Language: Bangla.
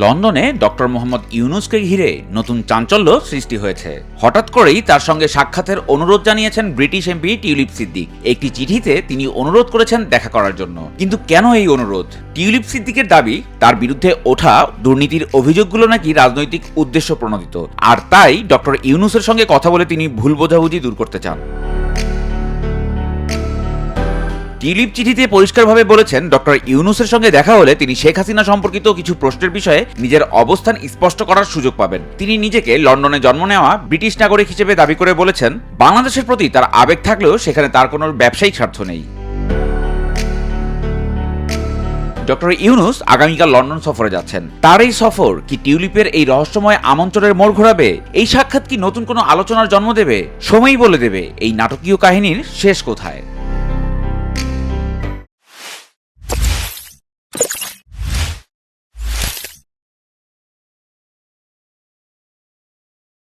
লন্ডনে ডক্টর মোহাম্মদ ইউনুসকে ঘিরে নতুন চাঞ্চল্য সৃষ্টি হয়েছে। হঠাৎ করেই তার সঙ্গে সাক্ষাতের অনুরোধ জানিয়েছেন ব্রিটিশ এমপি টিউলিপ সিদ্দিক। একটি চিঠিতে তিনি অনুরোধ করেছেন দেখা করার জন্য। কিন্তু কেন এই অনুরোধ? টিউলিপ সিদ্দিকের দাবি, তার বিরুদ্ধে ওঠা দুর্নীতির অভিযোগগুলো নাকি রাজনৈতিক উদ্দেশ্য প্রণোদিত। আর তাই ডক্টর ইউনুসের সঙ্গে কথা বলে তিনি ভুল বোঝাবুঝি দূর করতে চান। টিউলিপ চিঠিতে পরিষ্কারভাবে বলেছেন, ডক্টর ইউনুসের সঙ্গে দেখা হলে তিনি শেখ হাসিনা সম্পর্কিত কিছু প্রশ্নের বিষয়ে নিজের অবস্থান স্পষ্ট করার সুযোগ পাবেন। তিনি নিজেকে লন্ডনে জন্ম নেওয়া ব্রিটিশ নাগরিক হিসেবে দাবি করে বলেছেন, বাংলাদেশের প্রতি তার আবেগ থাকলেও সেখানে তার কোনো ব্যবসায়িক স্বার্থ নেই। ডক্টর ইউনুস আগামীকাল লন্ডন সফরে যাচ্ছেন। তার এই সফর কি টিউলিপের এই রহস্যময় আমন্ত্রণের মোড় ঘোরাবে? এই সাক্ষাৎ কি নতুন কোনো আলোচনার জন্ম দেবে? সময়ই বলে দেবে এই নাটকীয় কাহিনীর শেষ কোথায়।